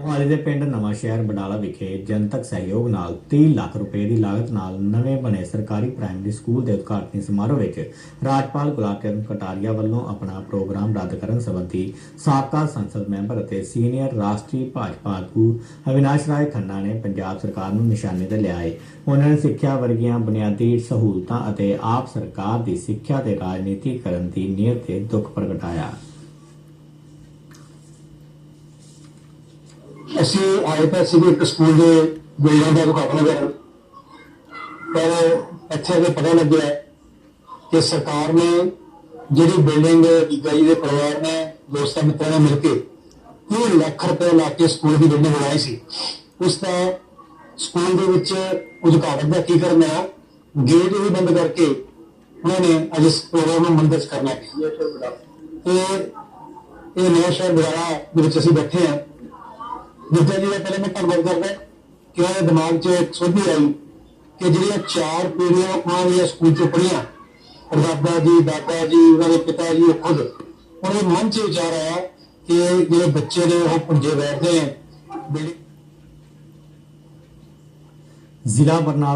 ਮੋਹਾਲੀ ਦੇ ਪਿੰਡ ਨਵਾਂ ਸ਼ਹਿਰ ਬਡਾਲਾ ਵਿਖੇ ਜਨਤਕ ਸਹਿਯੋਗ ਨਾਲ 30 ਲੱਖ ਰੁਪਏ ਦੀ ਲਾਗਤ ਨਾਲ ਨਵੇਂ ਬਣੇ ਸਰਕਾਰੀ ਪ੍ਰਾਇਮਰੀ ਸਕੂਲ ਦੇ ਉਦਘਾਟਨੀ ਸਮਾਰੋਹ ਵਿੱਚ ਰਾਜਪਾਲ ਗੁਲਾਬ ਚੰਦ ਕਟਾਰੀਆ ਵੱਲੋਂ ਆਪਣਾ ਪ੍ਰੋਗਰਾਮ ਰੱਦ ਕਰਨ ਸੰਬੰਧੀ ਸਾਬਕਾ ਸੰਸਦ ਮੈਂਬਰ ਅਤੇ ਸੀਨੀਅਰ ਰਾਸ਼ਟਰੀ ਭਾਜਪਾ ਆਗੂ ਅਵਿਨਾਸ਼ ਰਾਏ ਖੰਨਾ ਨੇ ਪੰਜਾਬ ਸਰਕਾਰ ਨੂੰ ਨਿਸ਼ਾਨੇ ਤੇ ਲਿਆ ਹੈ ਉਹਨਾਂ ਨੇ ਸਿੱਖਿਆ ਵਰਗੀਆਂ ਬੁਨਿਆਦੀ ਸਹੂਲਤਾਂ ਅਤੇ ਆਪ ਸਰਕਾਰ ਦੀ ਸਿੱਖਿਆ ਤੇ ਰਾਜਨੀਤੀ ਕਰਨ ਦੀ ਨੀਅਤ ਤੇ ਦੁੱਖ ਪ੍ਰਗਟਾਇਆ। ਅਸੀਂ ਆਏ ਤਾਂ ਸੀਗੇ ਇੱਕ ਸਕੂਲ ਦੇ ਬਿਲਡਿੰਗ ਦਾ ਉਦਘਾਟਨ ਕਰਨ। ਪਰ ਇੱਥੇ ਵੀ ਪਤਾ ਲੱਗਿਆ ਕਿ ਸਰਕਾਰ ਨੇ ਜਿਹੜੀ ਬਿਲਡਿੰਗ ਗੀਗਾ ਦੇ ਪਰਿਵਾਰ ਨੇ, ਦੋਸਤਾਂ ਮਿੱਤਰਾਂ ਨੇ ਮਿਲ ਕੇ 3 ਲੱਖ ਰੁਪਏ ਲਾ ਕੇ ਸਕੂਲ ਦੀ ਬਿਲਡਿੰਗ ਬਣਾਈ ਸੀ। ਉਸ ਦਾ ਸਕੂਲ ਦੇ ਵਿੱਚ ਉਦਘਾਟਨ ਦਾ ਕੀ ਕਰਨਾ ਹੈ ਗੇਟ ਵੀ ਬੰਦ ਕਰਕੇ ਉਹਨਾਂ ਨੇ ਅੱਜ ਇਸ ਪ੍ਰੋਗਰਾਮ ਨੂੰ ਮੰਦਰ ਕਰਨਾ ਹੈ। ਤੇ ਇਹ ਨਵਾਂ ਸ਼ਹਿਰ ਬੁਲਾਰਾ ਦੇ ਵਿੱਚ ਅਸੀਂ ਬੈਠੇ ਹਾਂ। ਜਿੱਦਾਂ ਜੀ ਦਾ ਪਹਿਲੇ ਮੈਂ ਧੰਨਵਾਦ ਕਰਦਾ ਕਿ ਉਹਨਾਂ ਦੇ ਦਿਮਾਗ 'ਚ ਇੱਕ ਸੋਧੀ ਆਈ ਕਿ ਜਿਹੜੀਆਂ ਚਾਰ ਪੀੜ੍ਹੀਆਂ ਉਹਨਾਂ ਦੀਆਂ ਸਕੂਲ 'ਚ ਪੜ੍ਹੀਆਂ ਪਰਦਾਦਾ ਜੀ ਦਾਦਾ ਜੀ, ਉਹਨਾਂ ਦੇ ਪਿਤਾ ਜੀ, ਉਹ ਖੁਦ। ਉਹਨਾਂ ਦੇ ਮਨ 'ਚ ਵਿਚਾਰ ਆਇਆ ਕਿ ਜਿਹੜੇ ਬੱਚੇ ਨੇ ਉਹ ਪੁੰਜੇ ਬੈਠਦੇ ਨੇ। ਜ਼ਿਲ੍ਹਾ ਬਰਨਾਲਾ